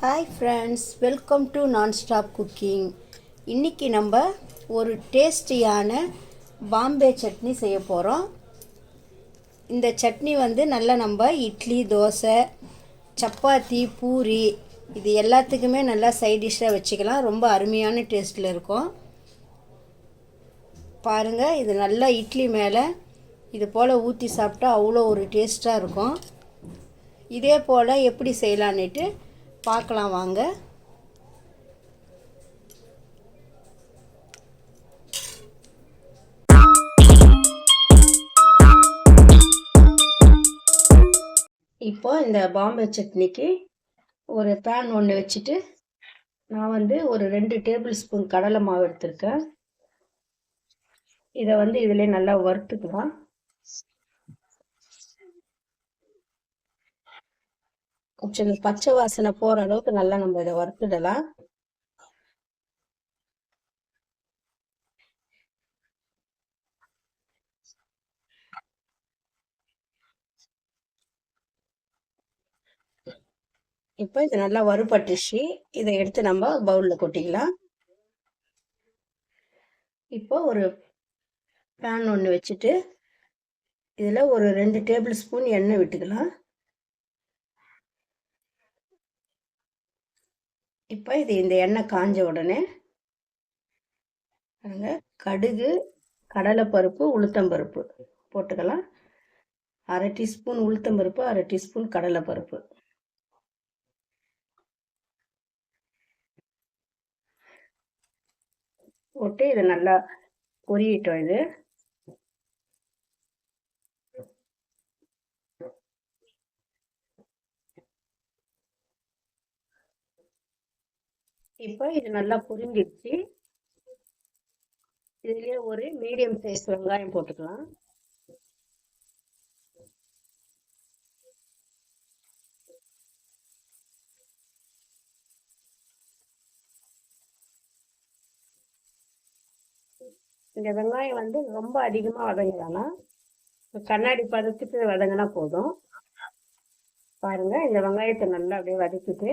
Hi friends welcome to non stop cooking இன்றைக்கி நம்ம ஒரு டேஸ்டியான பாம்பே சட்னி செய்ய போகிறோம் இந்த சட்னி வந்து நல்லா நம்ம இட்லி தோசை சப்பாத்தி பூரி இது எல்லாத்துக்குமே நல்லா சைட் டிஷ்ஷாக வச்சுக்கலாம். ரொம்ப அருமையான டேஸ்ட்டில் இருக்கும். பாருங்கள் இது நல்லா இட்லி மேலே இது போல் ஊற்றி சாப்பிட்டா அவ்வளோ ஒரு டேஸ்ட்டாக இருக்கும். இதே போல் எப்படி செய்யலான்னுட்டு பார்க்கலாம் வாங்க. இப்போ இந்த பாம்பே சட்னிக்கு ஒரு பேன் ஒன்று வச்சுட்டு நான் வந்து ஒரு ரெண்டு டேபிள் ஸ்பூன் கடலை மாவு எடுத்திருக்கேன். இதை வந்து இதிலே நல்லா வறுத்துக்கலாம். கொஞ்சம் பச்சை வாசனை போற அளவுக்கு நல்லா நம்ம இதை வறுத்துடலாம். இப்போ இது நல்லா வறுபட்டுச்சு. இதை எடுத்து நம்ம பவுலில் கொட்டிக்கலாம். இப்போ ஒரு பேன் ஒன்று வச்சுட்டு இதில் ஒரு ரெண்டு டேபிள் ஸ்பூன் எண்ணெய் விட்டுக்கலாம். இப்போ இது இந்த எண்ணெய் காஞ்ச உடனே கடுகு கடலைப்பருப்பு உளுத்தம்பருப்பு போட்டுக்கலாம். அரை டீஸ்பூன் உளுத்தம்பருப்பு அரை டீஸ்பூன் கடலைப்பருப்பு. போட்டு இதை நல்லா பொரியட்டும் இது. இப்போ இது நல்லா புரிஞ்சிடுச்சு. இதுலயே ஒரு மீடியம் சைஸ் வெங்காயம் போட்டுக்கலாம். இந்த வெங்காயம் வந்து ரொம்ப அதிகமாக வதங்கிடானா கண்ணாடி பதத்துக்கு வதங்கினா போதும். பாருங்க இந்த வெங்காயத்தை நல்லா அப்படியே வதக்கிட்டு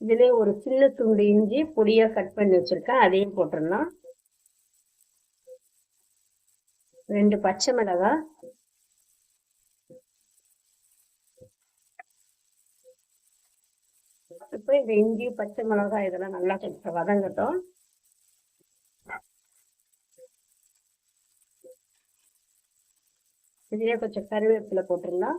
இதுலேயே ஒரு சின்ன துண்டு இஞ்சி பொடியாக கட் பண்ணி வச்சுருக்கேன். அதையும் போட்டுடலாம். ரெண்டு பச்சை மிளகாய் இப்போ இந்த இஞ்சி பச்சை மிளகாய் இதெல்லாம் நல்லா கொஞ்சம் வதங்கட்டும். இதுலேயே கொஞ்சம் கருவேப்பிலை போட்டுடலாம்.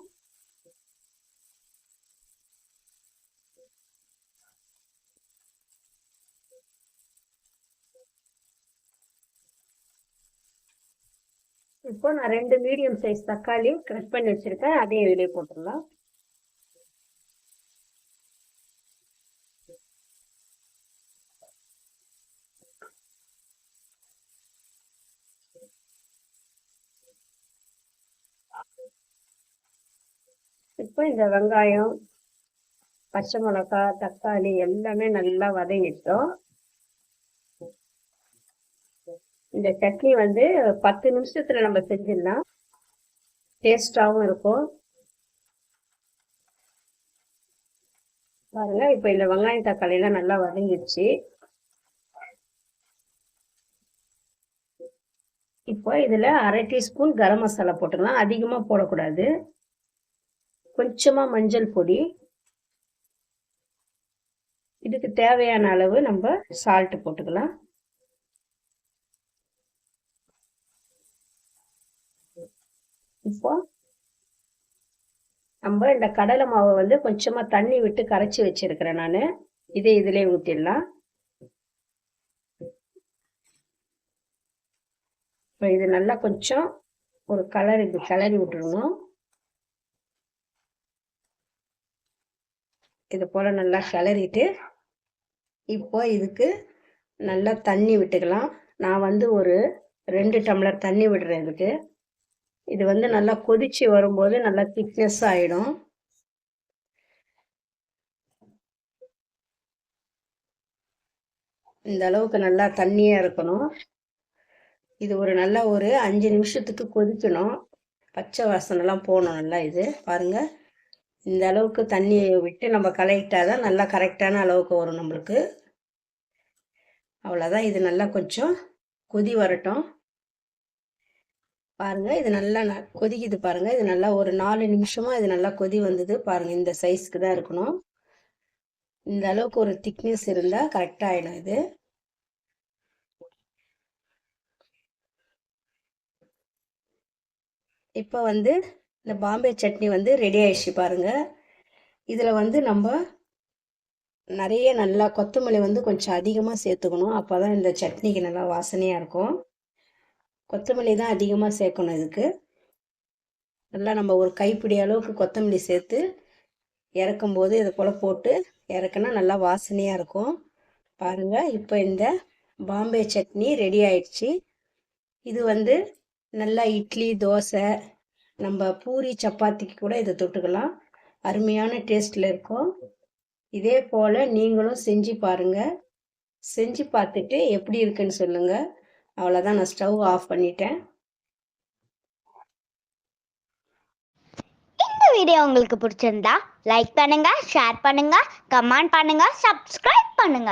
இப்போ நான் ரெண்டு மீடியம் சைஸ் தக்காளி கட் பண்ணி வச்சிருக்கேன். அதையும் வெளியே போட்டுடலாம். இப்போ இந்த வெங்காயம் பச்சை மிளகாய் தக்காளி எல்லாமே நல்லா வதங்கிட்டோம். இந்த சட்னி வந்து பத்து நிமிஷத்துல நம்ம செஞ்சிடலாம். டேஸ்டாகவும் இருக்கும். பாருங்க இப்போ இந்த வெங்காயம் தக்காளி எல்லாம் நல்லா வதங்கிடுச்சு. இப்போ இதுல அரை டீஸ்பூன் கரம் மசாலா போட்டுக்கலாம். அதிகமா போடக்கூடாது. கொஞ்சமா மஞ்சள் பொடி. இதுக்கு தேவையான அளவு நம்ம சால்ட் போட்டுக்கலாம். இப்போ நம்ம இந்த கடலை மாவை வந்து கொஞ்சமா தண்ணி விட்டு கரைச்சி வச்சிருக்கிறேன் நான். இதை இதிலே ஊற்றிடலாம் இப்போ இது நல்லா கொஞ்சம் ஒரு கலர் இது கிளறி விட்டுருணும் இது போல் நல்லா கிளறிட்டு இப்போ இதுக்கு நல்லா தண்ணி விட்டுக்கலாம். நான் வந்து ஒரு ரெண்டு டம்ளர் தண்ணி விடுறேன் இதுக்கு. இது வந்து நல்லா கொதிச்சு வரும்போது நல்லா திக்னஸ் ஆகிடும் இந்த அளவுக்கு நல்லா தண்ணியாக இருக்கணும். இது ஒரு நல்ல ஒரு அஞ்சு நிமிஷத்துக்கு கொதிக்கணும். பச்சை வாசனைலாம் போகணும் நல்லா இது. பாருங்கள் இந்த அளவுக்கு தண்ணியை விட்டு நம்ம கலையிட்டா தான் நல்லா கரெக்டான அளவுக்கு வரும் நம்மளுக்கு. அவ்வளோதான் இது நல்லா கொஞ்சம் கொதி வரட்டும். பாருங்கள் இது நல்லா ந- கொதிக்குது பாருங்கள் இது நல்லா ஒரு நாலு நிமிஷமாக இது நல்லா கொதி வந்தது பாருங்கள் இந்த சைஸ்க்கு தான் இருக்கணும். இந்த அளவுக்கு ஒரு திக்னஸ் இருந்தால் கரெக்டாக ஆகிடும் இது. இப்போ வந்து இந்த பாம்பே சட்னி வந்து ரெடி ஆயிடுச்சு பாருங்கள் இதில் வந்து நம்ம நிறைய நல்லா கொத்தமல்லி வந்து கொஞ்சம் அதிகமாக சேர்த்துக்கணும். அப்போ தான் இந்த சட்னிக்கு நல்லா வாசனையாக இருக்கும். கொத்தமல்லி தான் அதிகமாக சேர்க்கணும் இதுக்கு. நல்லா நம்ம ஒரு கைப்பிடி அளவுக்கு கொத்தமல்லி சேர்த்து இறக்கும்போது இதை போல் போட்டு இறக்குனா நல்லா வாசனையாக இருக்கும். பாருங்கள் இப்போ இந்த பாம்பே சட்னி ரெடி ஆயிடுச்சு. இது வந்து நல்லா இட்லி தோசை நம்ம பூரி சப்பாத்திக்கு கூட இதை தொட்டுக்கலாம். அருமையான டேஸ்ட்டில் இருக்கும். இதே போல் நீங்களும் செஞ்சு பாருங்கள் செஞ்சு பார்த்துட்டு எப்படி இருக்குன்னு சொல்லுங்கள் அவ்வளோதான் நான் ஸ்டவ் ஆஃப் பண்ணிட்டேன். இந்த வீடியோ உங்களுக்கு பிடிச்சிருந்தா லைக் பண்ணுங்க ஷேர் பண்ணுங்க கமெண்ட் பண்ணுங்க சப்ஸ்கிரைப் பண்ணுங்க.